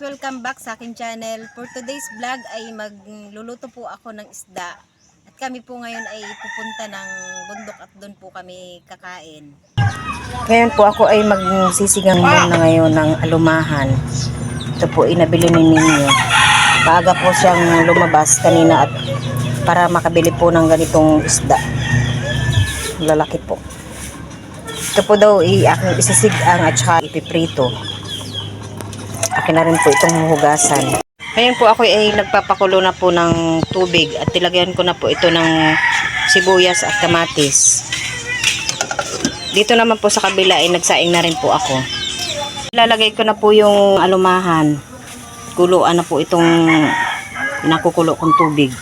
Welcome back sa akin channel. For today's vlog ay magluluto po ako ng isda. At kami po ngayon ay pupunta ng bundok at doon po kami kakain. Ngayon po ako ay magsisigang muna ngayon ng alumahan. Ito po inabili ni Ninyo. Paaga po siyang lumabas kanina at para makabili po ng ganitong isda. Lalaki po. Ito po daw i aking isisigang at saka ipiprito. Akin na rin po itong hugasan. Ngayon po ako ay nagpapakulo na po ng tubig at tilagyan ko na po ito ng sibuyas at kamatis. Dito naman po sa kabila ay nagsaing na rin po ako. Lalagay ko na po yung alumahan. Kuluan na po itong nakukulo kong tubig.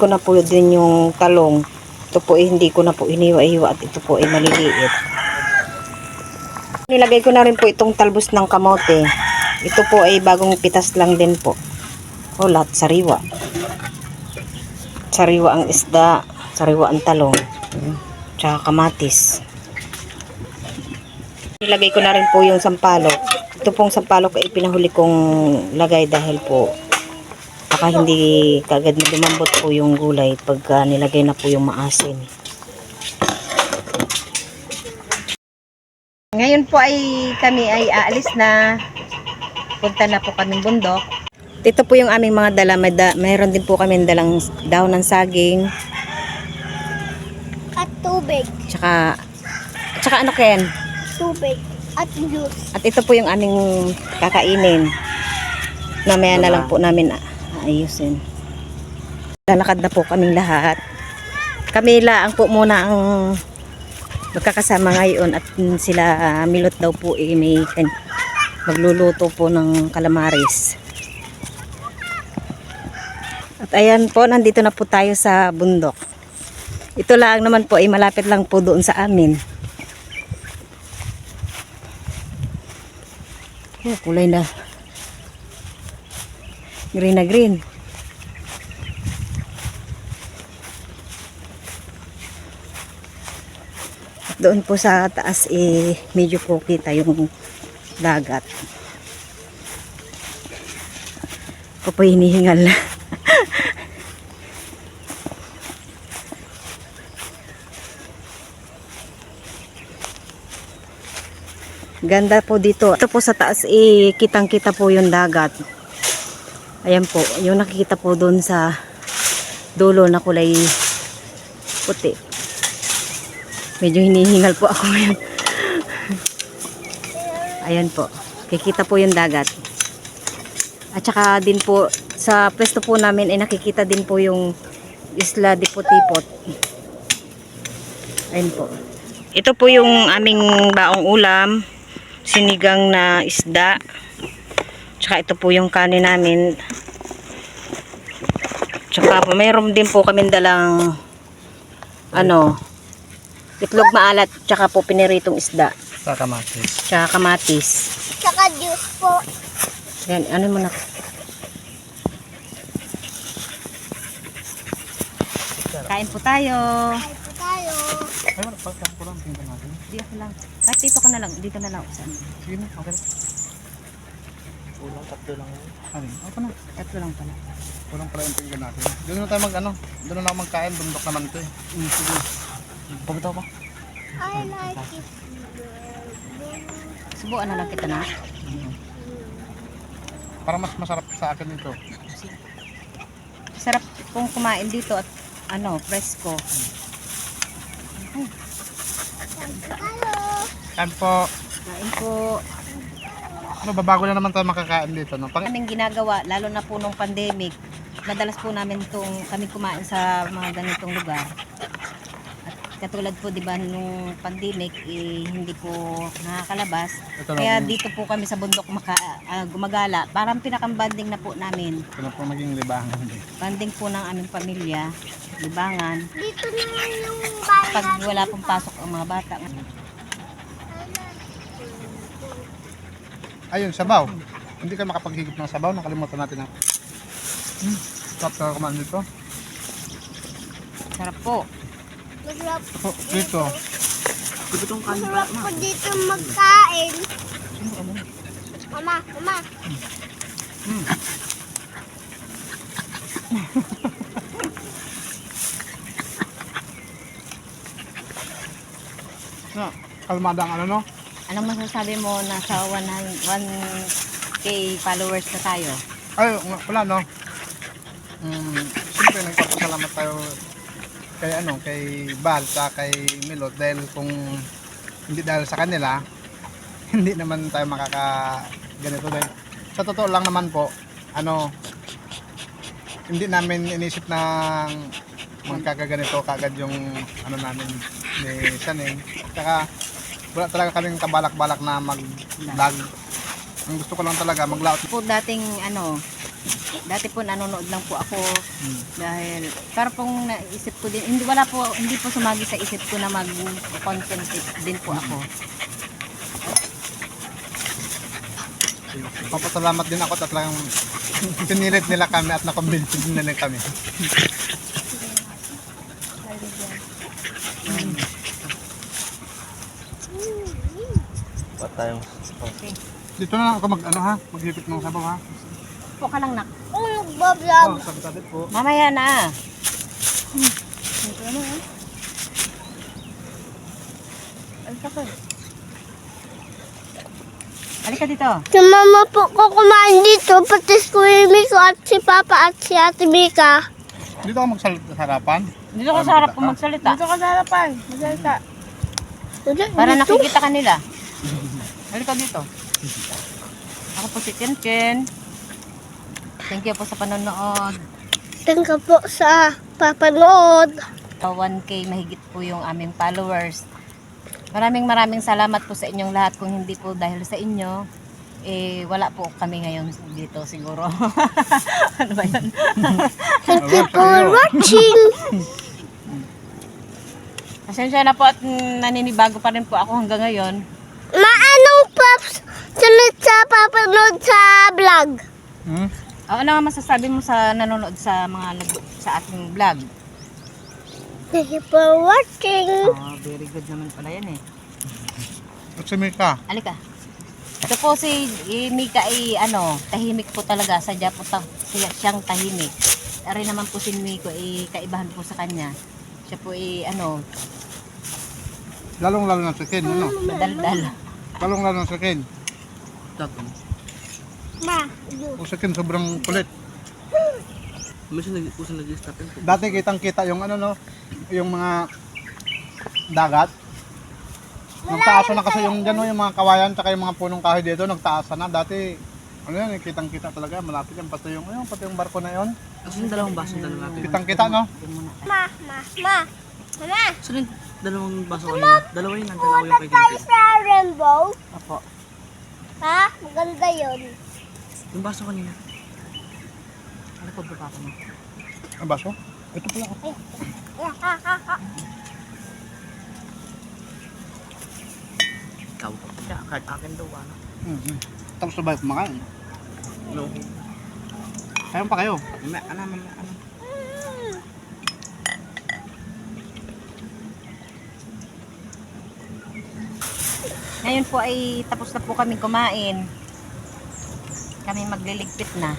ko na po din yung talong. Ito po ay hindi ko na po iniwa-iwa at ito po ay maliliit. Nilagay ko na rin po itong talbos ng kamote. Ito po ay bagong pitas lang din po. O lahat sariwa. Sariwa ang isda, sariwa ang talong, tsaka kamatis. Nilagay ko na rin po yung sampalok. Ito pong sampalok ay pinahuli kong lagay dahil po baka hindi kagad na lumambot po yung gulay pagka nilagay na po yung maasin. Ngayon po ay kami ay aalis na punta na po kaming bundok. Dito po yung aming mga dala. May da, mayroon din po kami dalang daon ng saging. At tubig. Tsaka, tsaka ano Ken? Tubig. At juice. At ito po yung aming kakainin. Mamaya na lang po namin a- aayusin. Lalakad na po kaming lahat. Kami lang po muna ang magkakasama ngayon at sila ah, Milot daw po eh, may magluluto po ng kalamaris. At ayan po, nandito na po tayo sa bundok. Ito lang naman po ay malapit lang po doon sa amin. Oh, kulay na. Green na green. At doon po sa taas eh medyo po kita yung dagat. Ako po hinihingal na. Ganda po dito. Ito po sa taas eh kitang kita po yung dagat. Ayan po, yung nakikita po doon sa dulo na kulay puti. Medyo hinihingal po ako ngayon. Ayan po, kikita po yung dagat. At saka din po, sa pwesto po namin ay nakikita din po yung Isla de Potipot. Ayan po. Ito po yung aming baong ulam, sinigang na isda. Tsaka ito po yung kanin namin. Tsaka po, mayroon din po kami dalang ano, itlog maalat, tsaka po piniritong isda, sa kamatis. tsaka kamatis. Tsaka juice po. Yan, ano mo na. Kain po tayo. Ay po tayo. Ay, wala, pagkaan ko lang, tingnan natin. Di ako lang. Kahit dito ka na lang, dito na lang. Saan? Sige na, okay. Kulang, tatlo lang yun. Ano, ako na. Tatlo lang pala. Kulang pala yung tingnan natin. Doon na tayo mag, ano, doon na ako magkain, bundok naman to eh. Mm, sige. Pagkitaw pa. I like it. Subuan na lang kita na. Para mas masarap sa akin ito. Sarap pong kumain dito at ano, presko. Hello. Kain po. Kain po. Ano, babago na naman tayo makakain dito. No? Pang, Kaming ginagawa, lalo na po nung pandemic, madalas po namin tong kami kumain sa mga ganitong lugar. At katulad po, di ba, nung pandemic, eh, hindi po nakakalabas. ito Kaya na, dito po kami sa bundok maka, ah, gumagala. Parang pinakambanding na po namin. ito na po maging libangan. eh. Banding po ng aming pamilya, libangan. Dito naman yung bahay Pag namin. wala pong pasok ang mga bata. Ayun, sabaw. Hindi ka makapaghigop ng sabaw, nakalimutan natin na. Hmm, sarap na kumain dito. Sarap po. Masarap. Oh, dito. Masarap po dito magkain. Mama, mama. Na, kalmada ang ano no? Anong masasabi mo na sa 100 1k followers na tayo? Ay, pala no. Mm, siyempre nagpapasalamat tayo kay ano, kay Bal sa kay Milot dahil kung hindi dahil sa kanila, hindi naman tayo makaka ganito dahil sa totoo lang naman po, ano hindi namin inisip na magkakaganito kagad yung ano namin ni Saning. Saka wala talaga kaming kabalak-balak na mag-vlog. Ang gusto ko lang talaga mag-layout Po dating ano, dati po nanonood lang po ako Hmm. dahil para pong naisip ko din, hindi wala po, hindi po sumagi sa isip ko na mag-content din po ako. Papasalamat din ako at talagang pinilit nila kami at nakonvince din nila kami. Tayong... Okay. Dito na lang ako mag ano ha, maghipit ng sabaw ha. Po ka lang nak. Kung nagbablog. Oh, sabi po. Mamaya na. Hmm. Ito ano eh. Alika ko. Alika dito. Si mama po ko kumain dito, pati si Kuya Miko at si Papa at si Ate Mika. Dito ako magsalita sa harapan. Dito ka sa harap ko magsalita. Dito ka sa harapan, magsalita. Para nakikita ka nila. Halika dito. Ako po si Ken Ken. Thank you po sa panonood. Thank you po sa papanood. Sa 1K mahigit po yung aming followers. Maraming maraming salamat po sa inyong lahat. Kung hindi po dahil sa inyo, eh wala po kami ngayon dito siguro. ano ba yan? Thank you for watching. Pasensya na po at naninibago pa rin po ako hanggang ngayon. Sunod sa papanood sa vlog? Hmm? Ah, Ano nga masasabi mo sa nanonood sa mga nag- sa ating vlog? Thank you for watching. Oh, very good naman pala yan eh. At si Mika. Alika. Ito po si Mika ay ano, tahimik po talaga. Sadya po ta, siya, siyang tahimik. Ari naman po si Miko ay kaibahan po sa kanya. Siya po ay ano, Lalong lalo na si Ken. Ano? madaldal. Lalong lalo na si Ken. Ma, Ken sobrang kulit. Minsan nag usan nag-stop yun. Dati kitang kita yung ano no, yung mga dagat. Nagtaasa na kasi yung no, yung mga kawayan tsaka yung mga punong kahoy dito, nagtaasa na. Dati, ano yan, kitang kita talaga, malapit yan, pati yung, ayun, pati yung barko na yon. Kasi yung dalawang baso dala natin. Kitang kita no. Yun ma, ma, ma. Mama, Saan yung dalawang baso kanina? Dalawa yun, ang dalawa yung kay tayo Tintin. sa rainbow. Opo. Ha? Maganda yun. Yung baso kanina. Ano po baba ko mo? Ang baso? Ito pala. oh. Ikaw. Kaya kahit akin daw ano. Mm-hmm. Tapos sabay kumakain. No. Kayon pa kayo. Mamaya ka na, mamaya ka na. Ngayon po ay tapos na po kami kumain. Kami magliligpit na.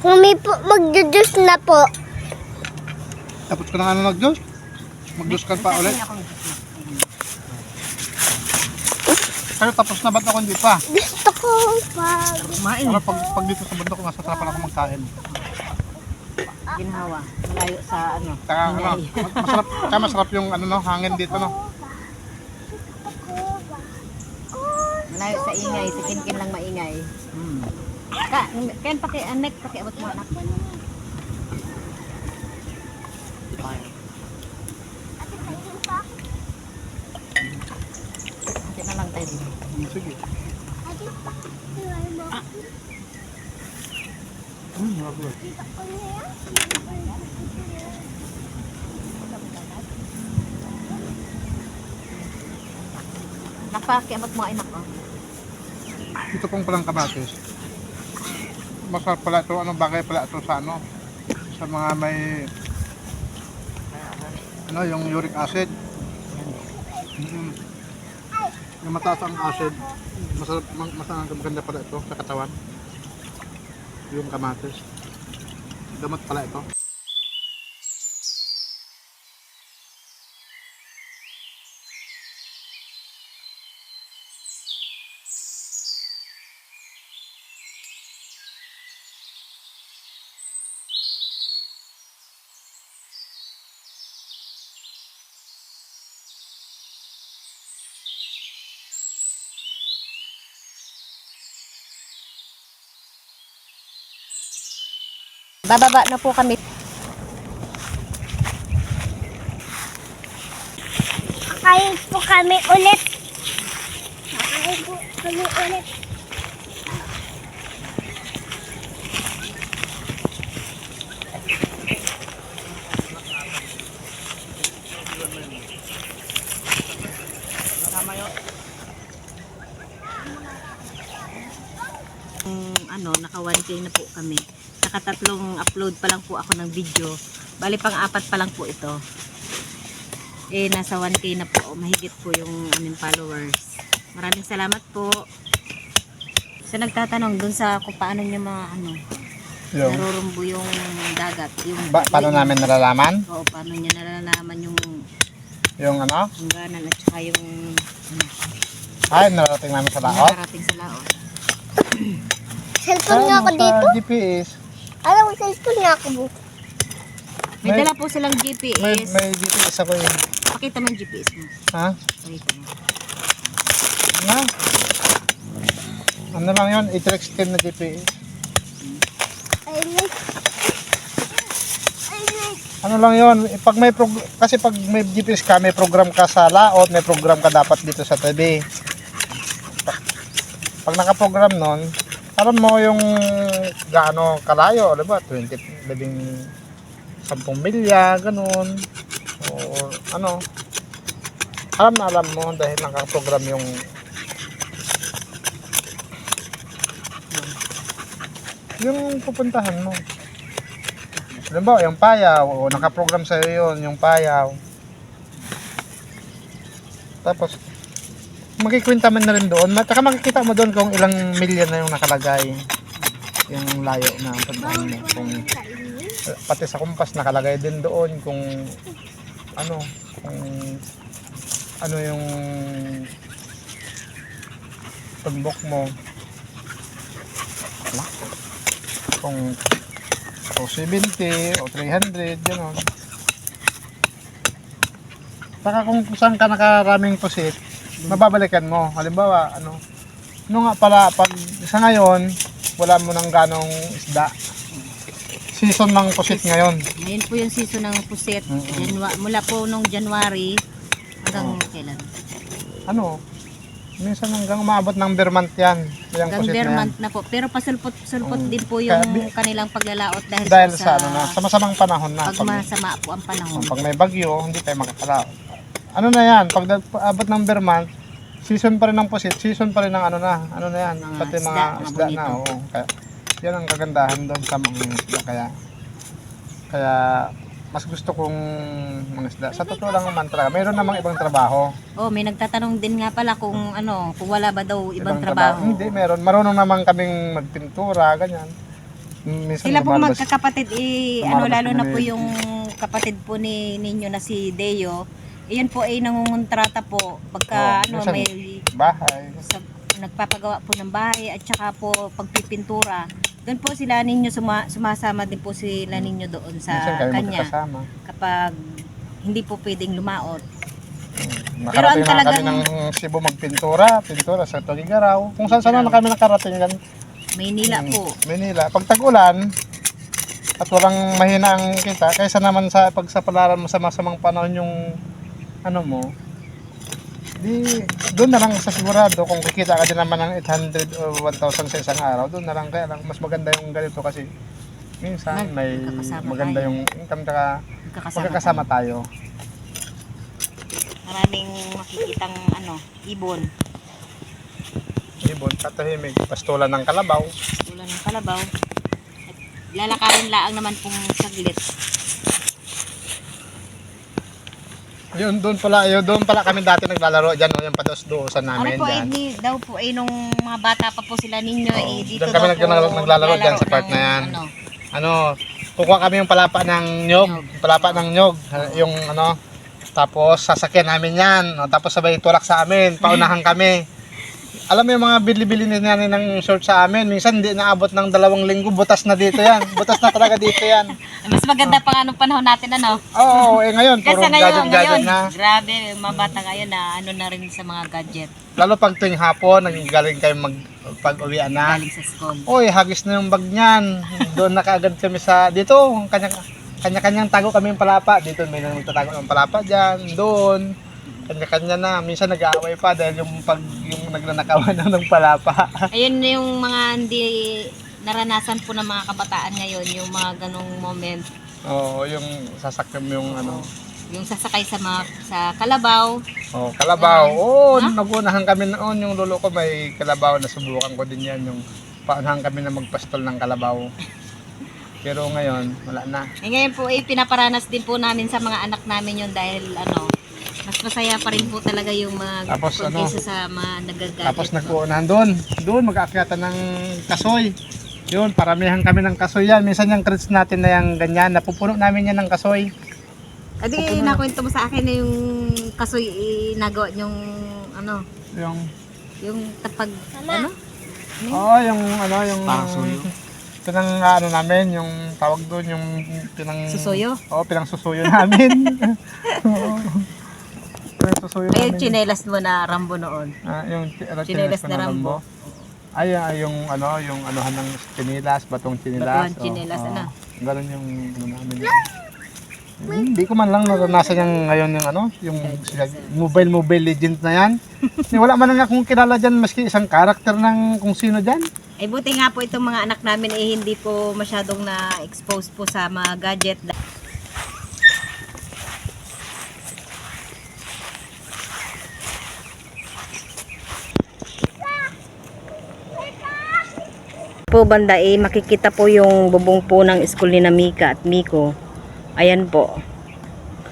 Kami po magdudus na po. Tapos ka na ano nag-juice? Mag-juice ka pa ulit? Pero tapos na ba't ako hindi pa? Gusto ko pag... Kumain. Pero pag, pag dito sa bundok, masasarapan ako magkain. ginhawa. Malayo sa ano. Kaya ano, Hinay. masarap, kaya masarap yung ano no, hangin dito no. Malayo sa ingay. Si Kinkin lang maingay. Mm. Ka, Ken, paki, anek, pakiabot mo anak. Hindi na lang tayo dito. Mm, Sige. Mm, grabe. Napakiabot mo anak oh. Ito pong palang kamatis. Masarap pala ito, ano bagay pala ito sa ano, sa mga may ano yung uric acid. Mm. Yung mataas ang acid, masarap, ma- masarap maganda pala ito sa katawan. Yung kamatis. Gamot pala ito. Bababa na po kami. Kakain po kami ulit. Kakain po kami ulit. Ano, naka 1K na po kami. Nakatatlong upload pa lang po ako ng video. Bali pang apat pa lang po ito. Eh, nasa 1K na po. Mahigit po yung aming followers. Maraming salamat po. Sa nagtatanong dun sa kung paano nyo mga ano, Yung, narurumbo yung dagat. Yung, ba, paano namin nalalaman? Oo, paano nyo nalalaman yung Yung ano? hangganan at saka yung ano, Ay, narating namin sa laot. nakarating sa laot. Cellphone nga ako dito. GPS, Alam mo, cellphone nga ako. May May- dala po silang may, GPS. may GPS ako yun. Pakita mo yung GPS mo. Ha? Pakita mo. Na? Ano lang yun? 8 na GPS. Ay, miss. Ay, miss. Ano lang yun? eh, Pag may prog- kasi pag may GPS ka, may program ka sa laot, may program ka dapat dito sa TV. Pa- Pag nakaprogram nun, alam mo yung gaano kalayo, di ba? 20, labing 10 milya, ganun. O ano. Alam na alam mo dahil nakaprogram yung yung pupuntahan mo. Halimbawa, yung payaw, o nakaprogram sa iyo yun, yung payaw. Tapos, magkikwenta man na rin doon. At makikita mo doon kung ilang milyon na yung nakalagay. Yung layo na puntahan mo. Kung, pati sa kumpas nakalagay din doon kung ano, kung ano yung tumbok mo. Wala. Kung o 70 o 300, gano'n. Saka kung saan ka nakaraming pusit, mababalikan mo. Halimbawa, ano, ano nga pala, pag sa ngayon, wala mo nang ganong isda. Season ng pusit ngayon. Ngayon po yung season ng puset. Mm-mm. Janwa- mula po nung January hanggang kailan? Ano, minsan hanggang umabot ng Vermont yan. Yung Hanggang pusit na yan. Vermont na po. Pero pasulpot-sulpot Oo. din po yung Kaya kanilang paglalaot dahil, Dahil po sa, ano na, sa masamang panahon na. pag Pag, masama po ang panahon. pag may bagyo, hindi tayo makakalaot. Ano na yan, pag abot ng Vermont, season pa rin ng pusit, season pa rin ng ano na, ano na yan, Mga pati isda, mga mga isda na, oo. Kaya, yan ang kagandahan doon sa mga isda, kaya, kaya, mas gusto kong mga isda. Sa totoo lang naman talaga, mayroon namang ibang trabaho. Oh, may nagtatanong din nga pala kung ano, kung wala ba daw ibang, trabaho. Hindi, meron. Marunong naman kaming magpintura, ganyan. Minsan Sila pong lumalabas- magkakapatid, eh, ano, lalo na po yung kapatid po ni ninyo na si Deo. Iyon po ay nangungontrata po pagka Oo, ano, may bahay. sa, nagpapagawa po ng bahay at saka po pagpipintura. Doon po sila ninyo suma, sumasama din po sila ninyo doon sa kanya kapag hindi po pwedeng lumaot. Nakarating ang na talagang- kami ng Cebu magpintura, pintura sa Tuligaraw. Kung saan saan na kami nakarating gan Maynila Hmm. po. Manila. Pag tag-ulan at walang mahina ang kita, kaysa naman sa pagsapalaran mo sa masamang panahon yung ano mo, di doon na lang sa sigurado kung kikita ka din naman ng 800 o 1,000 sa isang araw, doon na lang kaya lang mas maganda yung ganito kasi minsan Mag- may maganda tayo. yung income ka Magkakasama. tayo. Maraming makikitang ano, ibon. Ibon, katahimik, pastulan ng kalabaw. Tulad ng kalabaw. At lalakarin laang naman pong saglit. Yun, doon pala, yun, doon pala kami dati naglalaro dyan, no, yung pados-doosan Ano namin po, eh, dyan. di, daw po, eh, nung mga bata pa po sila ninyo, eh, dito Diyan kami daw naglalaro- po naglalaro dyan sa part ng, na yan. Ano, Ano, kukuha kami yung palapa ng nyog, palapa ng nyog, yung ano, tapos sasakyan namin yan, no, tapos sabay tulak sa amin, paunahan kami. Alam mo yung mga bili-bili ni nanay ng short sa amin, minsan hindi naabot ng dalawang linggo, butas na dito yan. Butas na talaga dito yan. mas maganda pa nga nung panahon natin, ano? Oo, eh ngayon, Kasi puro ngayon, ngayon, gadget-gadget na. grabe, mga bata ngayon na ano na rin sa mga gadget, Lalo pag tuwing hapon, nagagaling kayo mag pag-uwian na. galing sa school. Uy, hagis na yung bag niyan. Doon na kaagad kami sa, dito, kanya, kanya-kanyang tago kami yung palapa. Dito may nagtatago ng palapa dyan, doon. Kanya-kanya na. Minsan nag-aaway pa dahil yung pag yung nagnanakawan na ng palapa. Ayun na yung mga hindi naranasan po ng mga kabataan ngayon, yung mga ganong moment, Oo, yung sasakyan mo yung ano. yung sasakay sa mga sa kalabaw, Oh, kalabaw. Oo, Ha? nagunahan kami noon. Yung lolo ko may kalabaw. Nasubukan ko din yan. Yung paunahan kami na magpastol ng kalabaw. Pero ngayon, wala na. Eh ngayon po eh pinaparanas din po namin sa mga anak namin yun dahil ano, mas masaya pa rin po talaga yung mga Tapos ano? sa mga nagagadget. Tapos nagpuunahan doon. Doon mag-aakyatan ng kasoy. Yun, paramihan kami ng kasoy yan. Minsan yung crates natin na yung ganyan, napupuno namin yan ng kasoy. Adi nakwento mo sa akin na yung kasoy eh, nagawa yung ano, Yung, yung tapag ano? oo, yung ano, yung... Parang suyo. Pinang ano namin, yung tawag doon, yung pinang... Susuyo? Oo, pinang susuyo namin. Oo. pinang susuyo Ay, yung namin. chinelas mo na Rambo noon. Ah, yung ano, Chinelas chinelas na Rambo. Ay, ah, yung ano, yung anuhan ng chinilas, batong chinilas. Batuhan Oo, chinelas, oo. ano? Ganun yung ano namin. Hindi ko man lang naranasan yung ngayon yung ano, yung mobile mobile legend na yan. Ni wala man lang akong kilala diyan maski isang karakter ng kung sino diyan. Ay buti nga po itong mga anak namin eh hindi po masyadong na-expose po sa mga gadget. Po banda eh makikita po yung bubong po ng school ni Namika at Miko. Ayan po.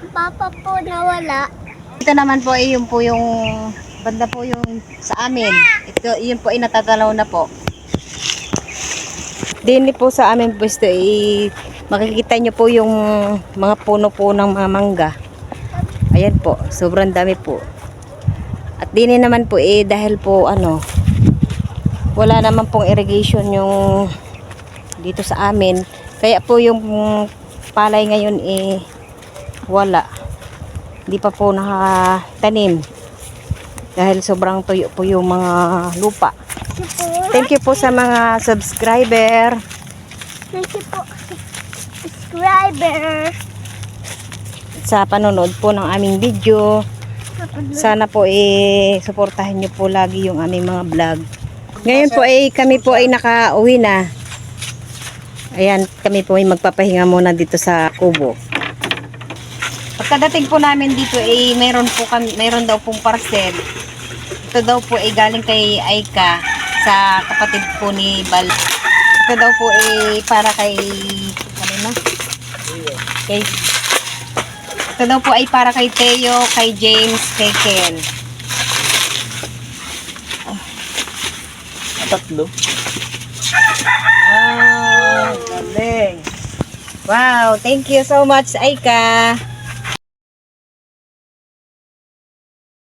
Papa po nawala. Ito naman po ay yung po yung banda po yung sa amin. Ito yun po ay natatalaw na po. Dini po sa amin pwesto ay makikita nyo po yung mga puno po ng mga mangga. Ayan po, sobrang dami po. At dini naman po eh dahil po ano wala naman pong irrigation yung dito sa amin. Kaya po yung palay ngayon eh wala. Hindi pa po nakatanim. Dahil sobrang tuyo po yung mga lupa. Thank you po sa mga subscriber. Thank you po. Subscriber. sa panonood po ng aming video. Sana po eh suportahan niyo po lagi yung aming mga vlog. Ngayon po ay kami po ay nakauwi na. Ayan, kami po ay magpapahinga muna dito sa kubo. Pagkadating po namin dito ay meron po kami, meron daw pong parcel. Ito daw po ay galing kay Aika sa kapatid po ni Bal. Ito daw po ay para kay ano na? Kay ito daw po ay para kay Teo, kay James, kay Ken. Tatlo. Ah, galing. Wow, thank you so much, Aika.